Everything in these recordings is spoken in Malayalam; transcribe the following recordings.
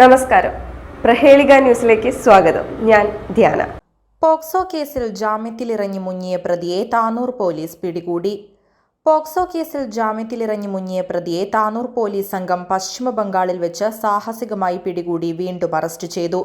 നമസ്കാരം. പ്രഹേളിക ന്യൂസിലേക്ക് സ്വാഗതം. ഞാൻ ധ്യാന. പോക്സോ കേസിൽ ജാമ്യത്തിലിറങ്ങി മുങ്ങിയ പ്രതിയെ താനൂർ പോലീസ് പിടികൂടി. പോക്സോ കേസിൽ ജാമ്യത്തിലിറങ്ങി മുങ്ങിയ പ്രതിയെ താനൂർ പോലീസ് സംഘം പശ്ചിമ ബംഗാളിൽ വെച്ച് സാഹസികമായി പിടികൂടി വീണ്ടും അറസ്റ്റ് ചെയ്തു.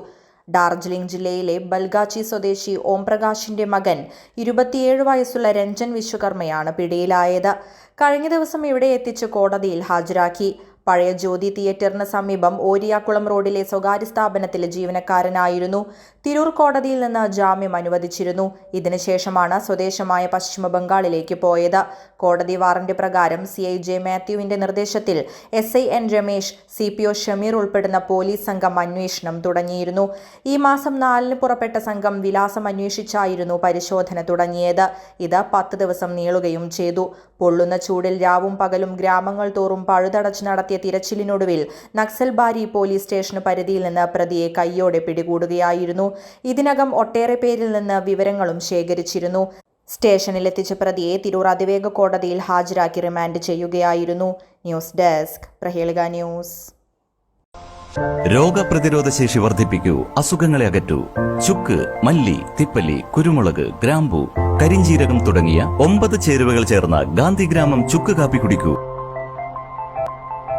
ഡാർജിലിംഗ് ജില്ലയിലെ ബൽഗാച്ചി സ്വദേശി ഓംപ്രകാശിന്റെ മകൻ ഇരുപത്തിയേഴ് വയസ്സുള്ള രഞ്ജൻ വിശ്വകർമ്മയാണ് പിടിയിലായത്. കഴിഞ്ഞ ദിവസം ഇവിടെ എത്തിച്ച് കോടതിയിൽ ഹാജരാക്കി. പഴയ ജ്യോതി തിയേറ്ററിന് സമീപം ഓരിയാക്കുളം റോഡിലെ സ്വകാര്യ സ്ഥാപനത്തിലെ ജീവനക്കാരനായിരുന്നു. തിരൂർ കോടതിയിൽ നിന്ന് ജാമ്യം അനുവദിച്ചിരുന്നു. ഇതിനുശേഷമാണ് സ്വദേശമായ പശ്ചിമ ബംഗാളിലേക്ക് പോയത്. കോടതി വാറന്റ് പ്രകാരം സി ഐ ജെ മാത്യുവിന്റെ നിർദ്ദേശത്തിൽ S I N Ramesh C P O Shameer ഉൾപ്പെടുന്ന പോലീസ് സംഘം അന്വേഷണം തുടങ്ങിയിരുന്നു. ഈ മാസം നാലിന് പുറപ്പെട്ട സംഘം വിലാസം അന്വേഷിച്ചായിരുന്നു പരിശോധന തുടങ്ങിയത്. ഇത് പത്ത് ദിവസം നീളുകയും ചെയ്തു. പൊള്ളുന്ന ചൂടിൽ രാവും പകലും ഗ്രാമങ്ങൾ തോറും പഴുതടച്ച് നടത്തിയ തിരച്ചിലിനൊടുവിൽ നക്സൽബാരി പോലീസ് സ്റ്റേഷന് പരിധിയിൽ നിന്ന് പ്രതിയെ കൈയോടെ പിടികൂടുകയായിരുന്നു. ഇതിനകം ഒട്ടേറെ പേരിൽ നിന്ന് വിവരങ്ങളും ശേഖരിച്ചിരുന്നു. സ്റ്റേഷനിലെത്തിച്ച പ്രതിയെ തിരൂർ അതിവേഗ കോടതിയിൽ ഹാജരാക്കി റിമാൻഡ് ചെയ്യുകയായിരുന്നു. News desk Prahelika news. രോഗപ്രതിരോധ ശേഷി വർദ്ധിപ്പിക്കൂ അസുഖങ്ങളെ അകറ്റൂ. ചുക്ക് മല്ലി തിപ്പല്ലി കുരുമുളക് ഗ്രാമ്പു കരിഞ്ചീരകം തുടങ്ങിയ ഒമ്പത് ചേരുവകൾ ചേർന്ന ഗാന്ധിഗ്രാമം ചുക്ക് കാപ്പി കുടിക്കൂ.